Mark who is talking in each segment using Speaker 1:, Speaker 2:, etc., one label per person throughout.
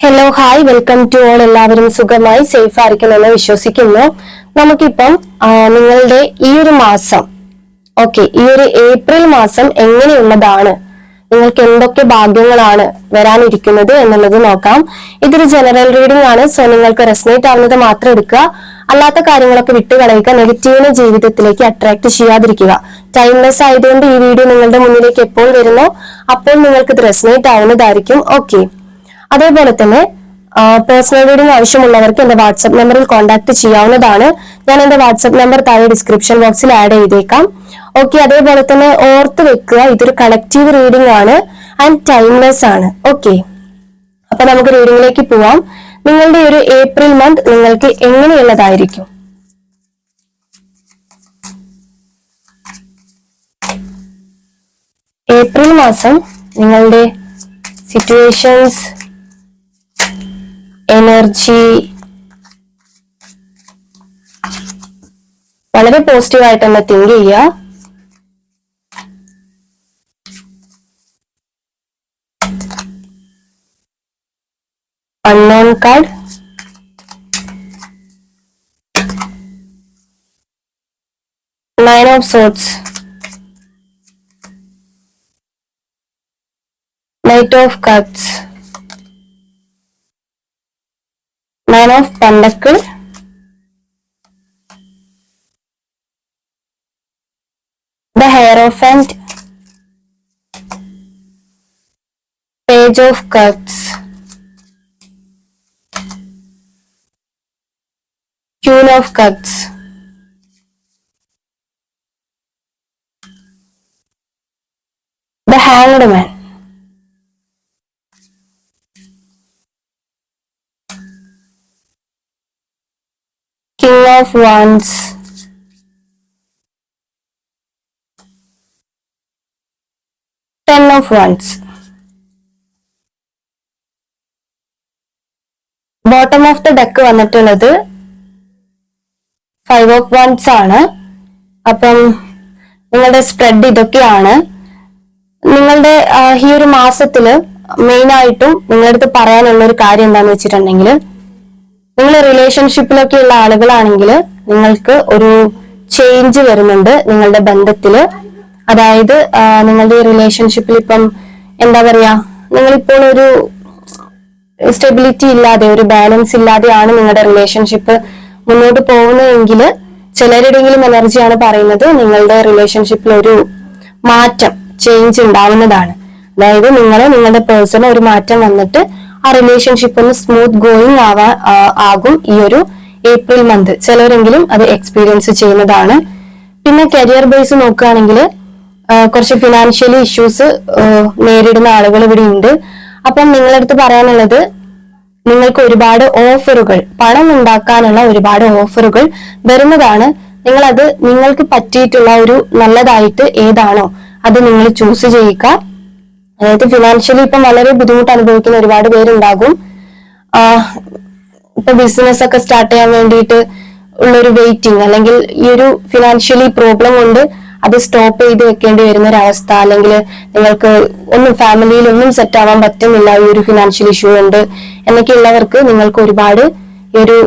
Speaker 1: Hello hi welcome to all എല്ലാവരും സുഖമായി safe ആയിരിക്കുമെന്ന് വിശ്വസിക്കുന്നു. നമുക്കിപ്പം നിങ്ങളുടെ ഈ ഒരു മാസം ഓക്കെ ഈ ഒരു ഏപ്രിൽ മാസം എങ്ങനെയുള്ളതാണ്? നിങ്ങൾക്ക് എന്തൊക്കെ ഭാഗ്യങ്ങളാണ് വരാനിരിക്കുന്നത് എന്നുള്ളത് നോക്കാം. ഇതൊരു ജനറൽ റീഡിംഗ് ആണ് സോ നിങ്ങൾക്ക് റെസ്നേറ്റ് ആവുന്നത് മാത്രം എടുക്കുക. അല്ലാത്ത കാര്യങ്ങളൊക്കെ വിട്ടുകളയുക നെഗറ്റീവിനെ ജീവിതത്തിലേക്ക് അട്രാക്ട് ചെയ്യാതിരിക്കുക. ടൈംലെസ് ആയതുകൊണ്ട് ഈ വീഡിയോ നിങ്ങളുടെ മുന്നിലേക്ക് എപ്പോൾ വരുന്നോ? അപ്പോൾ നിങ്ങൾക്ക് ഇത് റെസ്നേറ്റ് ആവുന്നതായിരിക്കും ഓക്കെ അതേപോലെ തന്നെ പേഴ്സണൽ റീഡിംഗ് ആവശ്യമുള്ളവർക്ക് എന്റെ വാട്സ്ആപ്പ് നമ്പറിൽ കോൺടാക്ട് ചെയ്യാവുന്നതാണ്. ഞാൻ എന്റെ വാട്സ്ആപ്പ് നമ്പർ താഴെ ഡിസ്ക്രിപ്ഷൻ ബോക്സിൽ ആഡ് ചെയ്തേക്കാം. ഓക്കെ അതേപോലെ തന്നെ ഓർത്ത് വെക്കുക ഇതൊരു കളക്റ്റീവ് റീഡിംഗ് ആണ് ആൻഡ് ടൈംലെസ് ആണ്. ഓക്കെ അപ്പൊ നമുക്ക് റീഡിംഗിലേക്ക് പോവാം. നിങ്ങളുടെ ഒരു ഏപ്രിൽ മന്ത് നിങ്ങൾക്ക് എങ്ങനെയുള്ളതായിരിക്കും? ഏപ്രിൽ മാസം നിങ്ങളുടെ സിറ്റുവേഷൻസ് എനർജി വളരെ പോസിറ്റീവ് ആയിട്ട് തന്നെ തിങ്ക് ചെയ്യുക. Unknown card nine of swords knight of cups nine of pentacle the hierophant page of cups queen of cups the hanged man. Of wands ten of wands bottom of the deck വന്നിട്ടുള്ളത് five of wands ആണ്. അപ്പം നിങ്ങളുടെ spread ഇതൊക്കെയാണ്. നിങ്ങളുടെ ഈ ഒരു മാസത്തിൽ main ആയിട്ടും നിങ്ങളുടെ അടുത്ത് പറയാനുള്ള ഒരു കാര്യം എന്താണെന്ന് വെച്ചിട്ടുണ്ടെങ്കിൽ നിങ്ങൾ റിലേഷൻഷിപ്പിലൊക്കെ ഉള്ള ആളുകളാണെങ്കിൽ നിങ്ങൾക്ക് ഒരു ചേഞ്ച് വരുന്നുണ്ട് നിങ്ങളുടെ ബന്ധത്തിൽ. അതായത് നിങ്ങളുടെ ഈ റിലേഷൻഷിപ്പിൽ ഇപ്പം എന്താ പറയാ നിങ്ങളിപ്പോൾ ഒരു സ്റ്റെബിലിറ്റി ഇല്ലാതെ ഒരു ബാലൻസ് ഇല്ലാതെയാണ് നിങ്ങളുടെ റിലേഷൻഷിപ്പ് മുന്നോട്ട് പോകുന്നതെങ്കിൽ ചിലരുടെങ്കിലും എനർജിയാണ് പറയുന്നത് നിങ്ങളുടെ റിലേഷൻഷിപ്പിൽ ഒരു മാറ്റം ചേഞ്ച് ഉണ്ടാവുന്നതാണ്. അതായത് നിങ്ങൾ നിങ്ങളുടെ പേഴ്സണൽ ഒരു മാറ്റം വന്നിട്ട് ആ റിലേഷൻഷിപ്പ് ഒന്ന് സ്മൂത്ത് ഗോയിങ് ആവാ ആകും ഈ ഒരു ഏപ്രിൽ മന്ത് ചിലരെങ്കിലും അത് എക്സ്പീരിയൻസ് ചെയ്യുന്നതാണ്. പിന്നെ കരിയർ ബേസ് നോക്കുകയാണെങ്കിൽ കുറച്ച് ഫിനാൻഷ്യലി ഇഷ്യൂസ് നേരിടുന്ന ആളുകൾ ഇവിടെ ഉണ്ട്. അപ്പം നിങ്ങളടുത്ത് പറയാനുള്ളത് നിങ്ങൾക്ക് ഒരുപാട് ഓഫറുകൾ പണം ഉണ്ടാക്കാനുള്ള ഒരുപാട് ഓഫറുകൾ വരുന്നതാണ്. നിങ്ങൾ അത് നിങ്ങൾക്ക് പറ്റിയിട്ടുള്ള ഒരു നല്ലതായിട്ട് ഏതാണോ അത് നിങ്ങൾ ചൂസ് ചെയ്യുക. അതായത് ഫിനാൻഷ്യലി ഇപ്പം വളരെ ബുദ്ധിമുട്ട് അനുഭവിക്കുന്ന ഒരുപാട് പേരുണ്ടാകും. ഇപ്പൊ ബിസിനസ് ഒക്കെ സ്റ്റാർട്ട് ചെയ്യാൻ വേണ്ടിയിട്ട് ഉള്ളൊരു വെയിറ്റിംഗ് അല്ലെങ്കിൽ ഈ ഒരു ഫിനാൻഷ്യലി പ്രോബ്ലം കൊണ്ട് അത് സ്റ്റോപ്പ് ചെയ്ത് വെക്കേണ്ടി വരുന്ന ഒരു അവസ്ഥ അല്ലെങ്കിൽ നിങ്ങൾക്ക് ഒന്നും ഫാമിലിയിൽ ഒന്നും സെറ്റ് ആവാൻ പറ്റുന്നില്ല ഈ ഒരു ഫിനാൻഷ്യൽ ഇഷ്യൂ ഉണ്ട് എന്നൊക്കെ ഉള്ളവർക്ക് നിങ്ങൾക്ക് ഒരുപാട് ഈ ഒരു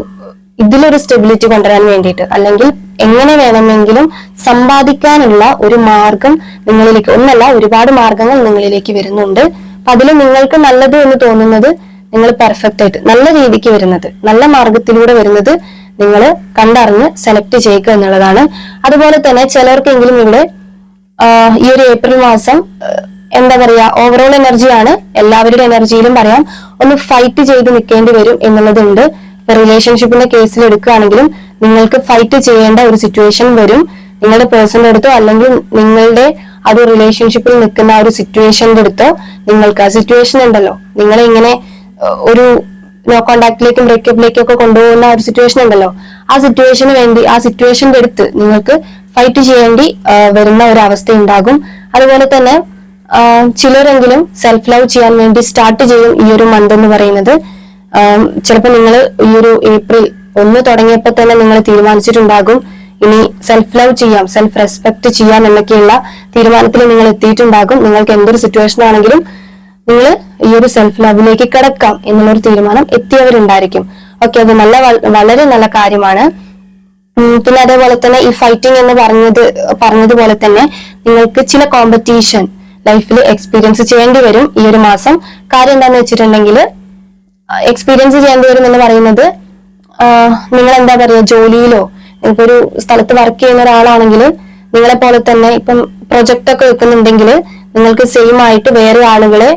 Speaker 1: ഇതിലൊരു സ്റ്റെബിലിറ്റി കൊണ്ടുവരാൻ വേണ്ടിയിട്ട് അല്ലെങ്കിൽ എങ്ങനെ വേണമെങ്കിലും സമ്പാദിക്കാനുള്ള ഒരു മാർഗം നിങ്ങളിലേക്ക് ഒന്നല്ല ഒരുപാട് മാർഗങ്ങൾ നിങ്ങളിലേക്ക് വരുന്നുണ്ട്. അപ്പൊ അതിൽ നിങ്ങൾക്ക് നല്ലത് എന്ന് തോന്നുന്നത് നിങ്ങൾ പെർഫെക്റ്റ് ആയിട്ട് നല്ല രീതിക്ക് വരുന്നത് നല്ല മാർഗത്തിലൂടെ വരുന്നത് നിങ്ങൾ കണ്ടറിഞ്ഞ് സെലക്ട് ചെയ്യുക എന്നുള്ളതാണ്. അതുപോലെ തന്നെ ചിലർക്കെങ്കിലും ഇവിടെ ഈ ഒരു ഏപ്രിൽ മാസം എന്താ പറയാ ഓവറോൾ എനർജിയാണ് എല്ലാവരുടെ എനർജിയിലും പറയാം. ഒന്ന് ഫൈറ്റ് ചെയ്ത് നിൽക്കേണ്ടി വരും എന്നുള്ളതുണ്ട്. റിലേഷൻഷിപ്പിന്റെ കേസിൽ എടുക്കുകയാണെങ്കിലും നിങ്ങൾക്ക് ഫൈറ്റ് ചെയ്യേണ്ട ഒരു സിറ്റുവേഷൻ വരും. നിങ്ങളുടെ പേഴ്സണിന്റെ അടുത്തോ അല്ലെങ്കിൽ നിങ്ങളുടെ ആ ഒരു റിലേഷൻഷിപ്പിൽ നിൽക്കുന്ന ആ ഒരു സിറ്റുവേഷന്റെ അടുത്തോ നിങ്ങൾക്ക് ആ സിറ്റുവേഷൻ ഉണ്ടല്ലോ. നിങ്ങളെ ഇങ്ങനെ ഒരു നോ കോണ്ടാക്ടിലേക്കും ബ്രേക്കപ്പിലേക്കും ഒക്കെ കൊണ്ടുപോകുന്ന ഒരു സിറ്റുവേഷൻ ഉണ്ടല്ലോ. ആ സിറ്റുവേഷന് വേണ്ടി ആ സിറ്റുവേഷന്റെ അടുത്ത് നിങ്ങൾക്ക് ഫൈറ്റ് ചെയ്യേണ്ടി വരുന്ന ഒരു അവസ്ഥ ഉണ്ടാകും. അതുപോലെ തന്നെ ചിലരെങ്കിലും സെൽഫ് ലവ് ചെയ്യാൻ വേണ്ടി സ്റ്റാർട്ട് ചെയ്യും ഈ ഒരു മന്ത് എന്ന് പറയുന്നത്. ചിലപ്പോൾ നിങ്ങൾ ഈ ഒരു ഏപ്രിൽ ഒന്ന് തുടങ്ങിയപ്പോൾ തന്നെ നിങ്ങൾ തീരുമാനിച്ചിട്ടുണ്ടാകും. ഇനി സെൽഫ് ലവ് ചെയ്യാം സെൽഫ് റെസ്പെക്ട് ചെയ്യാം എന്നൊക്കെയുള്ള തീരുമാനത്തിൽ നിങ്ങൾ എത്തിയിട്ടുണ്ടാകും. നിങ്ങൾക്ക് എന്തൊരു സിറ്റുവേഷൻ ആണെങ്കിലും നിങ്ങൾ ഈ ഒരു സെൽഫ് ലവിലേക്ക് കിടക്കാം എന്നുള്ളൊരു തീരുമാനം എത്തിയവരുണ്ടായിരിക്കും. ഓക്കെ അത് നല്ല വളരെ നല്ല കാര്യമാണ്. പിന്നെ അതേപോലെ തന്നെ ഈ ഫൈറ്റിംഗ് എന്ന് പറഞ്ഞത് പറഞ്ഞതുപോലെ തന്നെ നിങ്ങൾക്ക് ചില കോമ്പറ്റീഷൻ ലൈഫിൽ എക്സ്പീരിയൻസ് ചെയ്യേണ്ടി വരും ഈ ഒരു മാസം. കാര്യം എന്താണെന്ന് വെച്ചിട്ടുണ്ടെങ്കിൽ എക്സ്പീരിയൻസ് ചെയ്യേണ്ടി വരും എന്ന് പറയുന്നത് നിങ്ങൾ എന്താ പറയുക ജോലിയിലോ ഇപ്പൊരു സ്ഥലത്ത് വർക്ക് ചെയ്യുന്ന ഒരാളാണെങ്കിൽ നിങ്ങളെ പോലെ തന്നെ ഇപ്പം പ്രൊജക്ട് ഒക്കെ വെക്കുന്നുണ്ടെങ്കിൽ നിങ്ങൾക്ക് സെയിം ആയിട്ട് വേറെ ആളുകളെ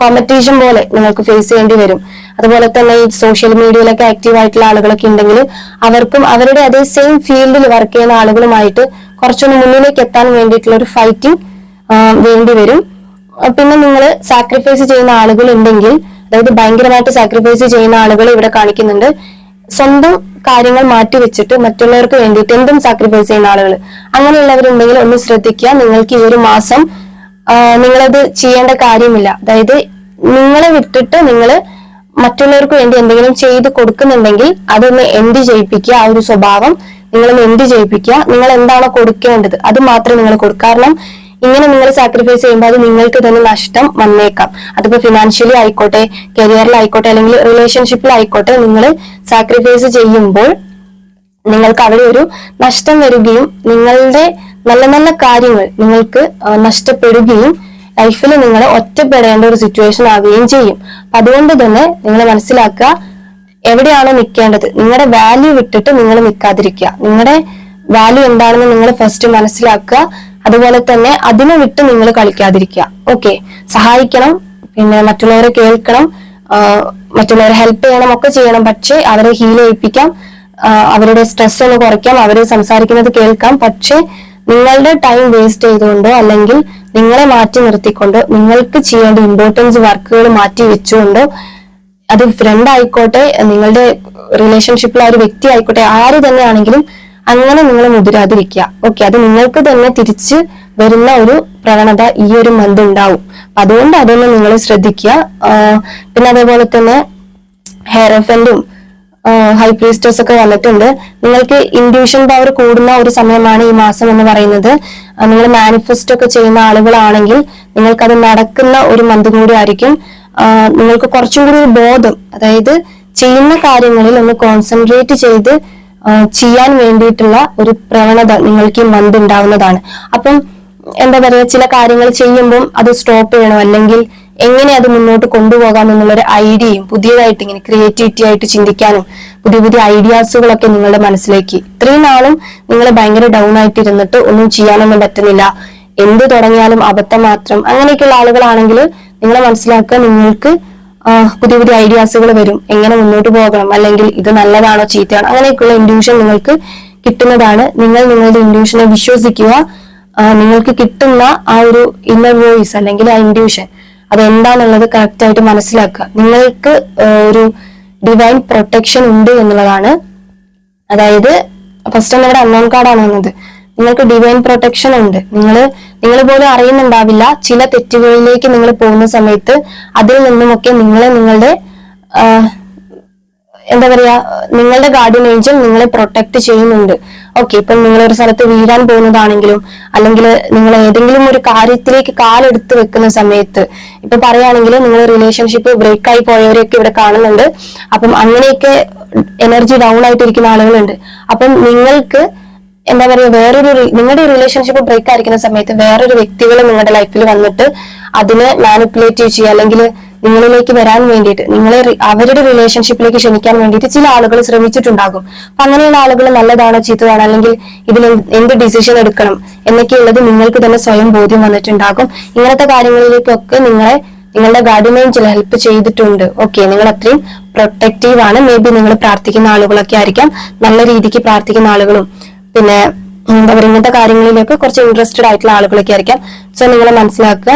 Speaker 1: കോമ്പറ്റീഷൻ പോലെ നിങ്ങൾക്ക് ഫേസ് ചെയ്യേണ്ടി വരും. അതുപോലെ തന്നെ ഈ സോഷ്യൽ മീഡിയയിലൊക്കെ ആക്റ്റീവ് ആയിട്ടുള്ള ആളുകളൊക്കെ ഉണ്ടെങ്കിൽ അവർക്കും അവരുടെ അതേ സെയിം ഫീൽഡിൽ വർക്ക് ചെയ്യുന്ന ആളുകളുമായിട്ട് കുറച്ചൊന്ന് മുന്നിലേക്ക് എത്താൻ വേണ്ടിയിട്ടുള്ള ഒരു ഫൈറ്റിംഗ് വേണ്ടി വരും. പിന്നെ നിങ്ങൾ സാക്രിഫൈസ് ചെയ്യുന്ന ആളുകൾ ഉണ്ടെങ്കിൽ അതായത് ഭയങ്കരമായിട്ട് സാക്രിഫൈസ് ചെയ്യുന്ന ആളുകൾ ഇവിടെ കാണിക്കുന്നുണ്ട്. സ്വന്തം കാര്യങ്ങൾ മാറ്റി വെച്ചിട്ട് മറ്റുള്ളവർക്ക് വേണ്ടിയിട്ട് എന്തും സാക്രിഫൈസ് ചെയ്യുന്ന ആളുകൾ. അങ്ങനെയുള്ളവരുണ്ടെങ്കിൽ ഒന്ന് ശ്രദ്ധിക്കുക. നിങ്ങൾക്ക് ഈ ഒരു മാസം നിങ്ങളത് ചെയ്യേണ്ട കാര്യമില്ല. അതായത് നിങ്ങളെ വിട്ടിട്ട് നിങ്ങൾ മറ്റുള്ളവർക്ക് വേണ്ടി എന്തെങ്കിലും ചെയ്ത് കൊടുക്കുന്നുണ്ടെങ്കിൽ അതൊന്ന് എൻഡ് ചെയ്യിപ്പിക്കുക? ആ ഒരു സ്വഭാവം നിങ്ങളൊന്ന് എൻഡ് ചെയ്യിപ്പിക്കുക? നിങ്ങൾ എന്താണോ കൊടുക്കേണ്ടത് അത് മാത്രം നിങ്ങൾ കൊടുക്കുക കാരണം ഇങ്ങനെ നിങ്ങൾ സാക്രിഫൈസ് ചെയ്യുമ്പോൾ അത് നിങ്ങൾക്ക് തന്നെ നഷ്ടം വന്നേക്കാം. അതിപ്പോ ഫിനാൻഷ്യലി ആയിക്കോട്ടെ കരിയറിലായിക്കോട്ടെ അല്ലെങ്കിൽ റിലേഷൻഷിപ്പിൽ റിലേഷൻഷിപ്പിലായിക്കോട്ടെ നിങ്ങൾ സാക്രിഫൈസ് ചെയ്യുമ്പോൾ നിങ്ങൾക്ക് അവിടെ ഒരു നഷ്ടം വരികയും നിങ്ങളുടെ നല്ല നല്ല കാര്യങ്ങൾ നിങ്ങൾക്ക് നഷ്ടപ്പെടുകയും ലൈഫിൽ നിങ്ങൾ ഒറ്റപ്പെടേണ്ട ഒരു സിറ്റുവേഷൻ ആവുകയും ചെയ്യും. അതുകൊണ്ട് തന്നെ നിങ്ങൾ മനസ്സിലാക്കുക എവിടെയാണോ നിൽക്കേണ്ടത്? നിങ്ങളുടെ വാല്യൂ വിട്ടിട്ട് നിങ്ങൾ നിൽക്കാതിരിക്കുക. നിങ്ങളുടെ വാല്യൂ എന്താണെന്ന് നിങ്ങൾ ഫസ്റ്റ് മനസ്സിലാക്കുക. അതുപോലെ തന്നെ അതിനെ വിട്ട് നിങ്ങൾ കളിക്കാതിരിക്കുക. ഓക്കെ സഹായിക്കണം. പിന്നെ മറ്റുള്ളവരെ കേൾക്കണം. മറ്റുള്ളവരെ ഹെൽപ്പ് ചെയ്യണം ഒക്കെ ചെയ്യണം. പക്ഷേ അവരെ ഹീൽ ചെയ്യിപ്പിക്കാം. അവരുടെ സ്ട്രെസ് ഒന്ന് കുറയ്ക്കാം. അവർ സംസാരിക്കുന്നത് കേൾക്കാം. പക്ഷേ നിങ്ങളുടെ ടൈം വേസ്റ്റ് ചെയ്തുകൊണ്ടോ അല്ലെങ്കിൽ നിങ്ങളെ മാറ്റി നിർത്തിക്കൊണ്ടോ നിങ്ങൾക്ക് ചെയ്യേണ്ട ഇമ്പോർട്ടൻസ് വർക്കുകൾ മാറ്റി വെച്ചുകൊണ്ടോ അത് ഫ്രണ്ട് ആയിക്കോട്ടെ നിങ്ങളുടെ റിലേഷൻഷിപ്പിൽ ആ ഒരു വ്യക്തി ആയിക്കോട്ടെ ആര് തന്നെ ആണെങ്കിലും അങ്ങനെ നിങ്ങൾ മുതിരാതിരിക്കുക. ഓക്കെ അത് നിങ്ങൾക്ക് തന്നെ തിരിച്ച് വരുന്ന ഒരു പ്രവണത ഈ ഒരു മന്ത് ഉണ്ടാവും. അതുകൊണ്ട് അതൊന്ന് നിങ്ങൾ ശ്രദ്ധിക്കുക. പിന്നെ അതേപോലെ തന്നെ ഹെയർ എഫന്റും ഹൈ പ്രീസ്റ്റേഴ്സ് ഒക്കെ വന്നിട്ടുണ്ട്. നിങ്ങൾക്ക് ഇൻഡ്യൂഷൻ പവർ കൂടുന്ന ഒരു സമയമാണ് ഈ മാസം എന്ന് പറയുന്നത്. നിങ്ങൾ മാനിഫെസ്റ്റോ ഒക്കെ ചെയ്യുന്ന ആളുകളാണെങ്കിൽ നിങ്ങൾക്കത് നടക്കുന്ന ഒരു മന്ത് കൂടി ആയിരിക്കും. നിങ്ങൾക്ക് കുറച്ചും കൂടി ബോധം അതായത് ചെയ്യുന്ന കാര്യങ്ങളിൽ ഒന്ന് കോൺസെൻട്രേറ്റ് ചെയ്ത് ചെയ്യാൻ വേണ്ടിയിട്ടുള്ള ഒരു പ്രവണത നിങ്ങൾക്ക് ഈ മന്ത് ഉണ്ടാവുന്നതാണ്. അപ്പം എന്താ പറയുക ചില കാര്യങ്ങൾ ചെയ്യുമ്പം അത് സ്റ്റോപ്പ് ചെയ്യണോ? അല്ലെങ്കിൽ എങ്ങനെ അത് മുന്നോട്ട് കൊണ്ടുപോകാം എന്നുള്ളൊരു ഐഡിയയും പുതിയതായിട്ട് ഇങ്ങനെ ക്രിയേറ്റിവിറ്റി ആയിട്ട് ചിന്തിക്കാനും പുതിയ പുതിയ ഐഡിയാസുകളൊക്കെ നിങ്ങളുടെ മനസ്സിലേക്ക്. ഇത്രയും നാളും നിങ്ങൾ ഭയങ്കര ഡൗൺ ആയിട്ട് ഇരുന്നിട്ട് ഒന്നും ചെയ്യാനൊന്നും പറ്റുന്നില്ല. എന്ത് തുടങ്ങിയാലും അബദ്ധം മാത്രം. അങ്ങനെയൊക്കെയുള്ള ആളുകളാണെങ്കിൽ നിങ്ങളെ മനസ്സിലാക്കുക നിങ്ങൾക്ക് പുതിയ പുതിയ ഐഡിയാസുകൾ വരും. എങ്ങനെ മുന്നോട്ട് പോകണം? അല്ലെങ്കിൽ ഇത് നല്ലതാണോ ചീത്തയാണോ? അങ്ങനെയൊക്കെയുള്ള ഇൻഡ്യൂഷൻ നിങ്ങൾക്ക് കിട്ടുന്നതാണ്. നിങ്ങൾ നിങ്ങളുടെ ഇൻഡ്യൂഷനെ വിശ്വസിക്കുക. നിങ്ങൾക്ക് കിട്ടുന്ന ആ ഒരു ഇന്നർ വോയിസ് അല്ലെങ്കിൽ ആ ഇൻഡ്യൂഷൻ അതെന്താണെന്നുള്ളത് കറക്റ്റ് ആയിട്ട് മനസ്സിലാക്കുക. നിങ്ങൾക്ക് ഒരു ഡിവൈൻ പ്രൊട്ടക്ഷൻ ഉണ്ട് എന്നുള്ളതാണ്. അതായത് ഫസ്റ്റ് തന്നെ ഇവിടെ അൺനോൺ കാർഡാണ് വന്നത്. നിങ്ങൾക്ക് ഡിവൈൻ പ്രൊട്ടക്ഷൻ ഉണ്ട്. നിങ്ങൾ നിങ്ങൾ പോലും അറിയുന്നുണ്ടാവില്ല ചില തെറ്റുകളിലേക്ക് നിങ്ങൾ പോകുന്ന സമയത്ത് അതിൽ നിന്നുമൊക്കെ നിങ്ങളെ നിങ്ങളുടെ എന്താ പറയാ നിങ്ങളുടെ ഗാർഡിയൻ ഏഞ്ചൽ നിങ്ങളെ പ്രൊട്ടക്ട് ചെയ്യുന്നുണ്ട്. ഓക്കെ ഇപ്പം നിങ്ങൾ ഒരു സ്ഥലത്ത് വീഴാൻ പോകുന്നതാണെങ്കിലും അല്ലെങ്കിൽ നിങ്ങൾ ഏതെങ്കിലും ഒരു കാര്യത്തിലേക്ക് കാലെടുത്ത് വെക്കുന്ന സമയത്ത് ഇപ്പൊ പറയുകയാണെങ്കിൽ നിങ്ങൾ റിലേഷൻഷിപ്പ് ബ്രേക്ക് ആയി പോയവരെയൊക്കെ ഇവിടെ കാണുന്നുണ്ട്. അപ്പം അങ്ങനെയൊക്കെ എനർജി ഡൗൺ ആയിട്ടിരിക്കുന്ന ആളുകളുണ്ട്. അപ്പം നിങ്ങൾക്ക് എന്താ പറയുക വേറൊരു നിങ്ങളുടെ റിലേഷൻഷിപ്പ് ബ്രേക്ക് ആയിരിക്കുന്ന സമയത്ത് വേറൊരു വ്യക്തികൾ നിങ്ങളുടെ ലൈഫിൽ വന്നിട്ട് അതിനെ മാനിപ്പുലേറ്റ് ചെയ്യുക അല്ലെങ്കിൽ നിങ്ങളിലേക്ക് വരാൻ വേണ്ടിയിട്ട് നിങ്ങളെ അവരുടെ റിലേഷൻഷിപ്പിലേക്ക് ക്ഷണിക്കാൻ വേണ്ടിയിട്ട് ചില ആളുകൾ ശ്രമിച്ചിട്ടുണ്ടാകും. അപ്പൊ അങ്ങനെയുള്ള ആളുകൾ നല്ലതാണോ ചീത്തതാണോ? അല്ലെങ്കിൽ ഇതിൽ എന്ത് ഡിസിഷൻ എടുക്കണം എന്നൊക്കെയുള്ളത് നിങ്ങൾക്ക് തന്നെ സ്വയം ബോധ്യം വന്നിട്ടുണ്ടാകും. ഇങ്ങനത്തെ കാര്യങ്ങളിലേക്കൊക്കെ നിങ്ങളെ നിങ്ങളുടെ ഗാഡിനെ ചില ഹെൽപ്പ് ചെയ്തിട്ടുണ്ട്. ഓക്കെ നിങ്ങൾ അത്രയും പ്രൊട്ടക്റ്റീവ് ആണ്. മേ ബി നിങ്ങൾ പ്രാർത്ഥിക്കുന്ന ആളുകളൊക്കെ ആയിരിക്കാം. നല്ല രീതിക്ക് പ്രാർത്ഥിക്കുന്ന ആളുകളും. പിന്നെ എന്താ പറയുക ഇങ്ങനത്തെ കാര്യങ്ങളിലൊക്കെ കുറച്ച് ഇൻട്രസ്റ്റഡ് ആയിട്ടുള്ള ആളുകളൊക്കെ ആയിരിക്കാം. സോ നിങ്ങൾ മനസ്സിലാക്കുക.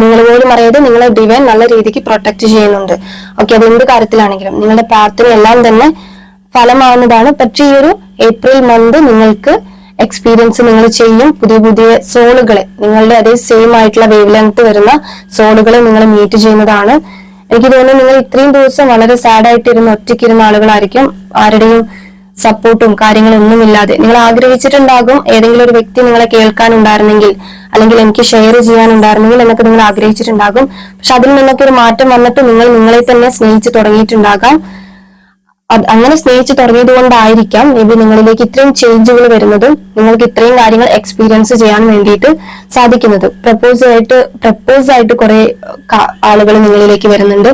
Speaker 1: നിങ്ങൾ പോലും അറിയാതെ നിങ്ങളെ ഡിവൈൻ നല്ല രീതിക്ക് പ്രൊട്ടക്ട് ചെയ്യുന്നുണ്ട്. ഓക്കെ അത് എന്ത് കാര്യത്തിലാണെങ്കിലും നിങ്ങളുടെ പ്രാർത്ഥന എല്ലാം തന്നെ ഫലമാവുന്നതാണ്. പക്ഷേ ഈ ഒരു ഏപ്രിൽ മന്ത് നിങ്ങൾക്ക് എക്സ്പീരിയൻസ് നിങ്ങൾ ചെയ്യും. പുതിയ പുതിയ സോളുകളെ നിങ്ങളുടെ അതേ സെയിം ആയിട്ടുള്ള വേവ് ലെങ്ത് വരുന്ന സോളുകളെ നിങ്ങൾ മീറ്റ് ചെയ്യുന്നതാണ്. എനിക്ക് തോന്നുന്നു നിങ്ങൾ ഇത്രയും ദിവസം വളരെ സാഡ് ആയിട്ടിരുന്ന് ഒറ്റയ്ക്കിരുന്ന ആളുകളായിരിക്കും. ആരുടെയും സപ്പോർട്ടും കാര്യങ്ങളും ഒന്നുമില്ലാതെ. നിങ്ങൾ ആഗ്രഹിച്ചിട്ടുണ്ടാകും ഏതെങ്കിലും ഒരു വ്യക്തി നിങ്ങളെ കേൾക്കാനുണ്ടായിരുന്നെങ്കിൽ അല്ലെങ്കിൽ എനിക്ക് ഷെയർ ചെയ്യാനുണ്ടായിരുന്നെങ്കിൽ എന്നൊക്കെ നിങ്ങൾ ആഗ്രഹിച്ചിട്ടുണ്ടാകും. പക്ഷെ അതിൽ നിന്നൊക്കെ ഒരു മാറ്റം വന്നിട്ട് നിങ്ങൾ നിങ്ങളെ തന്നെ സ്നേഹിച്ചു തുടങ്ങിയിട്ടുണ്ടാകാം. അങ്ങനെ സ്നേഹിച്ചു തുടങ്ങിയത് കൊണ്ടായിരിക്കാം മേ ബി നിങ്ങളിലേക്ക് ഇത്രയും ചേഞ്ചുകൾ വരുന്നതും നിങ്ങൾക്ക് ഇത്രയും കാര്യങ്ങൾ എക്സ്പീരിയൻസ് ചെയ്യാൻ വേണ്ടിയിട്ട് സാധിക്കുന്നത്. പ്രപ്പോസ് ആയിട്ട് പ്രപ്പോസ് ആയിട്ട് കുറെ ആളുകൾ നിങ്ങളിലേക്ക് വരുന്നുണ്ട്.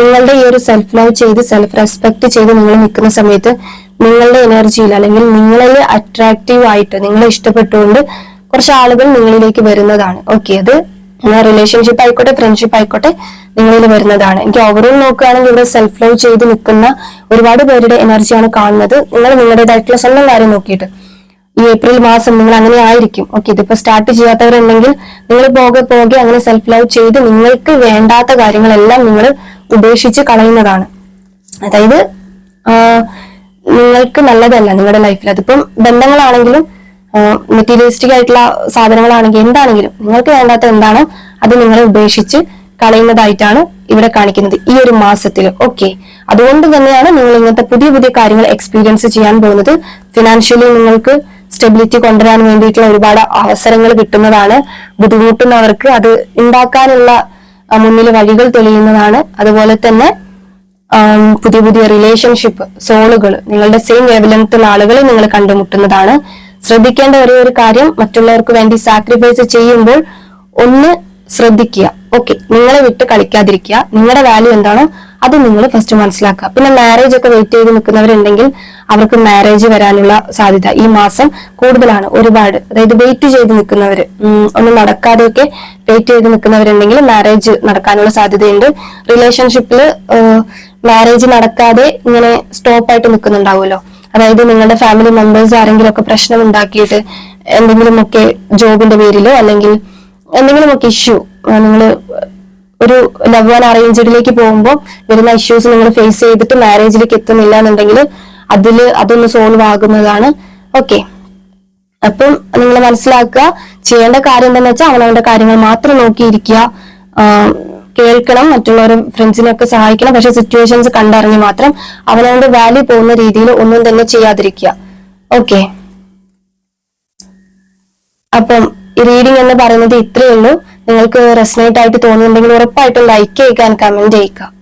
Speaker 1: നിങ്ങളുടെ ഈ ഒരു സെൽഫ് ലവ് ചെയ്ത് സെൽഫ് റെസ്പെക്ട് ചെയ്ത് നിങ്ങൾ നിൽക്കുന്ന സമയത്ത് നിങ്ങളുടെ എനർജിയിൽ അല്ലെങ്കിൽ നിങ്ങളെ അട്രാക്റ്റീവ് ആയിട്ട് നിങ്ങളെ ഇഷ്ടപ്പെട്ടുകൊണ്ട് കുറച്ച് ആളുകൾ നിങ്ങളിലേക്ക് വരുന്നതാണ്. ഓക്കെ അത് റിലേഷൻഷിപ്പ് ആയിക്കോട്ടെ ഫ്രണ്ട്ഷിപ്പ് ആയിക്കോട്ടെ നിങ്ങളിൽ വരുന്നതാണ്. എനിക്ക് ഓവറോൾ നോക്കുകയാണെങ്കിൽ ഇവിടെ സെൽഫ് ലവ് ചെയ്ത് നിൽക്കുന്ന ഒരുപാട് പേരുടെ എനർജിയാണ് കാണുന്നത്. നിങ്ങൾ നിങ്ങളുടേതായിട്ടുള്ള സ്വന്തം കാര്യം നോക്കിയിട്ട്. ഈ ഏപ്രിൽ മാസം നിങ്ങൾ അങ്ങനെ ആയിരിക്കും. ഓക്കെ ഇതിപ്പോ സ്റ്റാർട്ട് ചെയ്യാത്തവരുണ്ടെങ്കിൽ നിങ്ങൾ പോകെ പോകെ അങ്ങനെ സെൽഫ് ലവ് ചെയ്ത് നിങ്ങൾക്ക് വേണ്ടാത്ത കാര്യങ്ങളെല്ലാം നിങ്ങൾ ഉപേക്ഷിച്ച് കളയുന്നതാണ്. അതായത് നിങ്ങൾക്ക് നല്ലതല്ല നിങ്ങളുടെ ലൈഫിൽ അതിപ്പം ബന്ധങ്ങളാണെങ്കിലും മെറ്റീരിയലിസ്റ്റിക് ആയിട്ടുള്ള സാധനങ്ങളാണെങ്കിലും എന്താണെങ്കിലും നിങ്ങൾക്ക് വേണ്ടാത്ത എന്താണോ അത് നിങ്ങളെ ഉപേക്ഷിച്ച് കളയുന്നതായിട്ടാണ് ഇവിടെ കാണിക്കുന്നത് ഈ ഒരു മാസത്തിൽ. ഓക്കെ അതുകൊണ്ട് തന്നെയാണ് നിങ്ങൾ ഇങ്ങനത്തെ പുതിയ പുതിയ കാര്യങ്ങൾ എക്സ്പീരിയൻസ് ചെയ്യാൻ പോകുന്നത്. ഫിനാൻഷ്യലി നിങ്ങൾക്ക് സ്റ്റെബിലിറ്റി കൊണ്ടുവരാൻ വേണ്ടിയിട്ടുള്ള ഒരുപാട് അവസരങ്ങൾ കിട്ടുന്നതാണ്. ബുദ്ധിമുട്ടുന്നവർക്ക് അത് ഉണ്ടാക്കാനുള്ള മുന്നിൽ വഴികൾ തെളിയുന്നതാണ്. അതുപോലെ തന്നെ പുതിയ പുതിയ റിലേഷൻഷിപ്പ് സോളുകൾ നിങ്ങളുടെ സെയിം വേവലെങ്ത്തുള്ള ആളുകളെ നിങ്ങൾ കണ്ടുമുട്ടുന്നതാണ്. ശ്രദ്ധിക്കേണ്ട ഒരേ ഒരു കാര്യം മറ്റുള്ളവർക്ക് വേണ്ടി സാക്രിഫൈസ് ചെയ്യുമ്പോൾ ഒന്ന് ശ്രദ്ധിക്കുക. ഓക്കെ നിങ്ങളെ വിട്ട് കളിക്കാതിരിക്കുക. നിങ്ങളുടെ വാല്യൂ എന്താണോ അത് നിങ്ങൾ ഫസ്റ്റ് മനസ്സിലാക്കുക. പിന്നെ മാരേജ് ഒക്കെ വെയിറ്റ് ചെയ്ത് നിൽക്കുന്നവരുണ്ടെങ്കിൽ അവർക്ക് മാരേജ് വരാനുള്ള സാധ്യത ഈ മാസം കൂടുതലാണ് ഒരുപാട്. അതായത് വെയിറ്റ് ചെയ്ത് നിൽക്കുന്നവർ ഒന്നും നടക്കാതെയൊക്കെ വെയിറ്റ് ചെയ്ത് നിൽക്കുന്നവരുണ്ടെങ്കിൽ മാരേജ് നടക്കാനുള്ള സാധ്യതയുണ്ട്. റിലേഷൻഷിപ്പിൽ മാരേജ് നടക്കാതെ ഇങ്ങനെ സ്റ്റോപ്പ് ആയിട്ട് നിൽക്കുന്നുണ്ടാവുമല്ലോ അതായത് നിങ്ങളുടെ ഫാമിലി മെമ്പേഴ്സ് ആരെങ്കിലും ഒക്കെ പ്രശ്നം ഉണ്ടാക്കിയിട്ട് എന്തെങ്കിലുമൊക്കെ ജോബിന്റെ പേരിലോ അല്ലെങ്കിൽ എന്തെങ്കിലുമൊക്കെ ഇഷ്യൂ നിങ്ങൾ ഒരു ലവ് വൺ അറേഞ്ച്ഡിലേക്ക് പോകുമ്പോൾ വരുന്ന ഇഷ്യൂസ് നിങ്ങൾ ഫേസ് ചെയ്തിട്ട് മാരേജിലേക്ക് എത്തുന്നില്ല എന്നുണ്ടെങ്കിൽ അതിൽ അതൊന്ന് സോൾവ് ആകുന്നതാണ്. ഓക്കെ അപ്പം നിങ്ങൾ മനസ്സിലാക്കുക ചെയ്യേണ്ട കാര്യം എന്താണെന്ന് വെച്ചാൽ അവനവന്റെ കാര്യങ്ങൾ മാത്രം നോക്കിയിരിക്കുക. കേൾക്കണം മറ്റുള്ളവരും ഫ്രണ്ട്സിനൊക്കെ സഹായിക്കണം. പക്ഷെ സിറ്റുവേഷൻസ് കണ്ടറിഞ്ഞ് മാത്രം അവനവന്റെ വാല്യൂ പോകുന്ന രീതിയിൽ ഒന്നും തന്നെ ചെയ്യാതിരിക്കുക. ഓക്കെ അപ്പം ഈ റീഡിംഗ് എന്ന് പറയുന്നത് ഇത്രയേ ഉള്ളൂ. നിങ്ങൾക്ക് റെസ്നേറ്റ് ആയിട്ട് തോന്നുന്നുണ്ടെങ്കിൽ ഉറപ്പായിട്ടും ലൈക്ക് ചെയ്യുക കമന്റ് ചെയ്യുക.